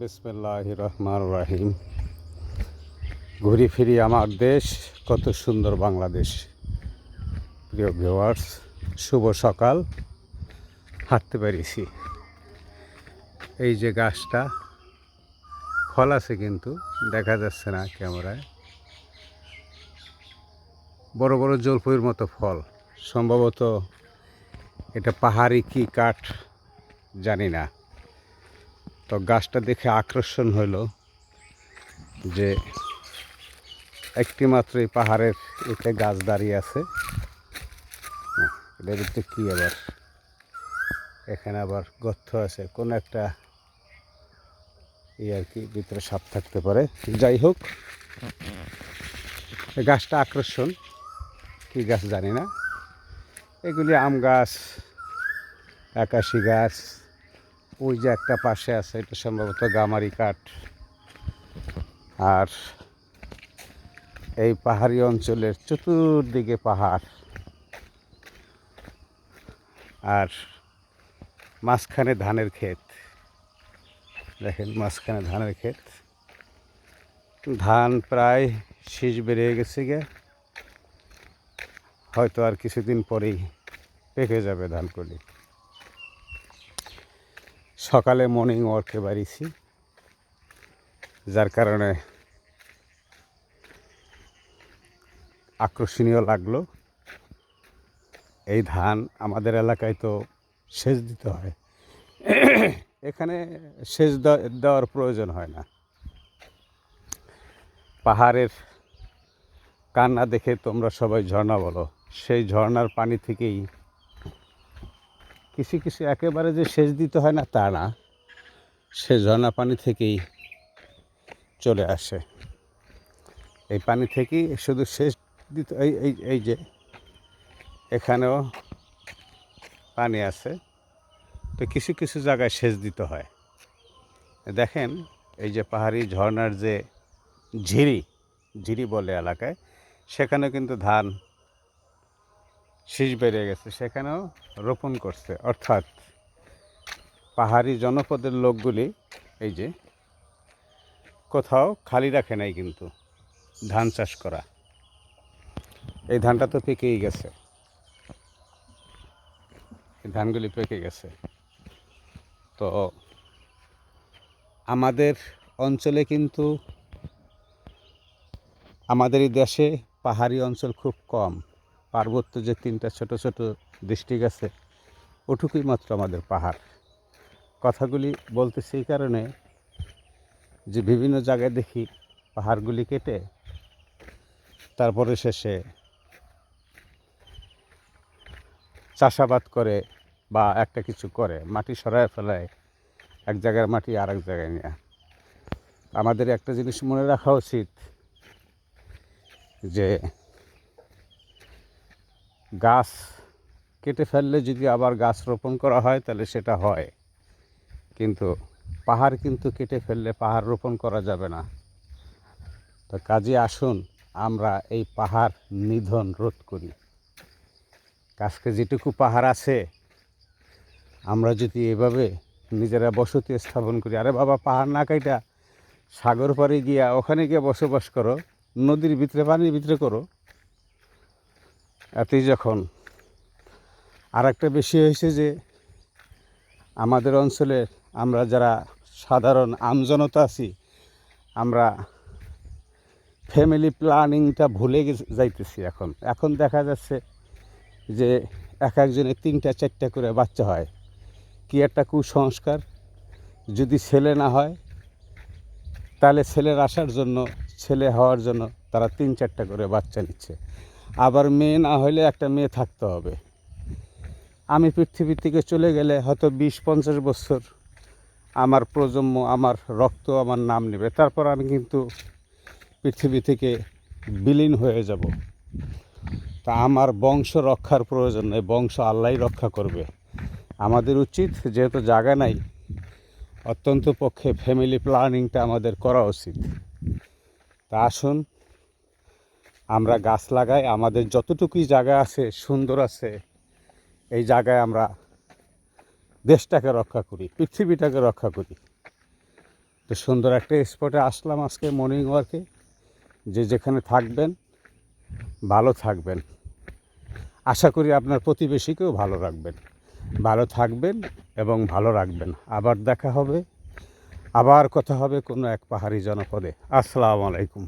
বিসমিল্লাহ রহমান রাহিম ঘুরি ফিরি আমার দেশ, কত সুন্দর বাংলাদেশ। প্রিয় ভিওয়ার্স শুভ সকাল। হাঁটতে পেরেছি। এই যে গাছটা, ফল আছে কিন্তু, দেখা যাচ্ছে না ক্যামেরায়। বড় বড় জলপইয়ের মতো ফল। সম্ভবত এটা পাহাড়ি কি কাঠ, জানি না। তো গাছটা দেখে আকর্ষণ হলো যে একটি মাত্র এই পাহাড়ের এতে গাছ দাঁড়িয়ে আছে। এটার ভিতরে কী আবার? এখানে আবার গর্ত আছে, কোন একটা ই আর কি, ভিতরে সাপ থাকতে পারে। যাই হোক গাছটা আকর্ষণ, কি গাছ জানি না। এগুলি আম গাছ, আকাশি গাছ ওই যে একটা পাশে আছে, এটা সম্ভবত গামারি কাঠ। আর এই পাহাড়ি অঞ্চলের চতুর্দিকে পাহাড়। আর মাঝখানে ধানের ক্ষেত। দেখেন, মাঝখানে ধানের ক্ষেত। ধান প্রায় শীষ বেরিয়ে গেছে গে হয়তো আর কিছুদিন পরেই পেকে যাবে ধানকলি। সকালে মর্নিং ওয়ার্কে বাড়িছি, যার কারণে আকর্ষণীয় লাগল। এই ধান আমাদের এলাকায় তো সেচ দিতে হয়। এখানে সেচ দেওয়া- দেওয়ার প্রয়োজন হয় না। পাহাড়ের কান্না দেখে তোমরা সবাই ঝর্ণা বলো। সেই ঝর্ণার পানি থেকেই কিছু কিছু একেবারে যে সেচ দিতে হয় না, তা না। সে ঝর্ণা পানি থেকেই চলে আসে। এই পানি থেকেই শুধু সেচ দিতে, এই এই এই যে এখানেও পানি আছে। তো কিছু কিছু জায়গায় সেচ দিতে হয়। দেখেন, এই যে পাহাড়ি ঝর্ণার যে ঝিরি ঝিরি বলে এলাকায় সেখানে কিন্তু ধান শীষ বেড়ে গেছে, সেখানেও রোপণ করছে। অর্থাৎ পাহাড়ি জনপদের লোকগুলি, এই যে, কোথাও খালি রাখে নাই কিন্তু ধান চাষ করা। এই ধানটা তো পেকেই গেছে। ধানগুলি পেকে গেছে। তো আমাদের অঞ্চলে কিন্তু আমাদের এই দেশে পাহাড়ি অঞ্চল খুব কম। পার্বত্য যে তিনটা ছোট ছোট ডিস্ট্রিক্ট আছে ওটুকুই মাত্র আমাদের পাহাড়। কথাগুলি বলতেছি এই কারণে যে বিভিন্ন জায়গায় দেখি পাহাড়গুলি কেটে, তারপরে শেষে চাষাবাদ করে বা একটা কিছু করে, মাটি সরায় ফেলায়, এক জায়গার মাটি আর এক জায়গায় নিয়ে। আমাদের একটা জিনিস মনে রাখা উচিত যে গাছ কেটে ফেললে যদি আবার গাছ রোপণ করা হয়, তাহলে সেটা হয়। কিন্তু পাহাড় কিন্তু কেটে ফেললে পাহাড় রোপণ করা যাবে না। তো কাজে আসুন, আমরা এই পাহাড় নিধন রোধ করি। কাছকে যেটুকু পাহাড় আছে, আমরা যদি এভাবে নিজেরা বসতি স্থাপন করি, আরে বাবা, পাহাড় না কাইটা সাগর পাড়ে গিয়া ওখানে গিয়ে বসবাস করো, নদীর ভিতরে, পানির ভিতরে করো। এতেই যখন। আর একটা বেশি হয়েছে যে, আমাদের অঞ্চলে আমরা যারা সাধারণ আমজনতা আছি, আমরা ফ্যামিলি প্ল্যানিংটা ভুলে যাইতেছি এখন। এখন দেখা যাচ্ছে যে, এক একজনের তিনটা, চারটা করে বাচ্চা হয়। কি একটা কুসংস্কার? যদি ছেলে না হয়, তাহলে ছেলের আসার জন্য, ছেলে হওয়ার জন্য তারা তিন, চারটা করে বাচ্চা নিচ্ছে। আবার মেয়ে না হলে একটা মেয়ে থাকতে হবে। আমি পৃথিবী থেকে চলে গেলে হয়তো বিশ, পঞ্চাশ বছর আমার প্রজন্ম, আমার রক্ত, আমার নাম নেবে। তারপর আমি কিন্তু পৃথিবী থেকে বিলীন হয়ে যাব। তা আমার বংশ রক্ষার প্রয়োজন নেই, বংশ আল্লাহই রক্ষা করবে। আমাদের উচিত, যেহেতু জায়গা নাই, অত্যন্ত পক্ষে ফ্যামিলি প্ল্যানিংটা আমাদের করা উচিত। তা আসুন আমরা গাছ লাগাই, আমাদের যতটুকুই জায়গা আছে, সুন্দর আছে, এই জায়গায় আমরা দেশটাকে রক্ষা করি, পৃথিবীটাকে রক্ষা করি। তো সুন্দর একটা স্পটে আসলাম আজকে মর্নিং ওয়ার্কে যে যেখানে থাকবেন, ভালো থাকবেন। আশা করি আপনার প্রতিবেশীকেও ভালো রাখবেন। ভালো থাকবেন এবং ভালো রাখবেন। আবার দেখা হবে, আবার কথা হবে কোনো এক পাহাড়ি জনপদে। আসসালামু আলাইকুম।